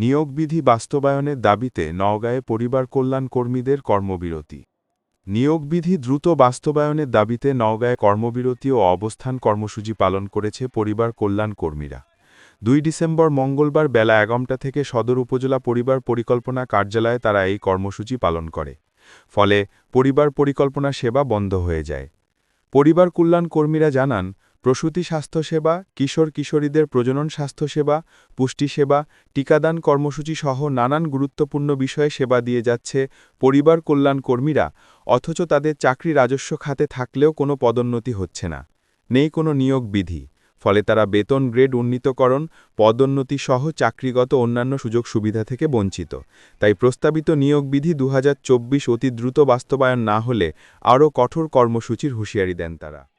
নিয়োগবিধি বাস্তবায়নের দাবিতে নওগাঁয়ে পরিবার কল্যাণ কর্মীদের কর্মবিরতি। নিয়োগবিধি দ্রুত বাস্তবায়নের দাবিতে নওগাঁয় কর্মবিরতি ও অবস্থান কর্মসূচি পালন করেছে পরিবার কল্যাণ কর্মীরা। দুই ডিসেম্বর মঙ্গলবার বেলা এগারোটা থেকে সদর উপজেলা পরিবার পরিকল্পনা কার্যালয়ে তারা এই কর্মসূচি পালন করে। ফলে পরিবার পরিকল্পনা সেবা বন্ধ হয়ে যায়। পরিবার কল্যাণ কর্মীরা জানান প্রসূতি স্বাস্থ্যসেবা, কিশোর কিশোরীদের প্রজনন স্বাস্থ্যসেবা, পুষ্টি সেবা, টিকাদান কর্মসূচি সহ নানান গুরুত্বপূর্ণ বিষয়ে সেবা দিয়ে যাচ্ছে পরিবার কল্যাণ কর্মীরা, অথচ তাদের চাকরি রাজস্ব খাতে থাকলেও কোনো পদোন্নতি হচ্ছে না। নেই কোনো নিয়োগ বিধি। ফলে তারা বেতন গ্রেড উন্নীতকরণ, পদোন্নতি সহ চাকরিগত অন্যান্য সুযোগ সুবিধা থেকে বঞ্চিত। তাই প্রস্তাবিত নিয়োগ বিধি দু হাজার চব্বিশ অতি দ্রুত বাস্তবায়ন না হলে আরও কঠোর কর্মসূচির হুঁশিয়ারি দেন তারা।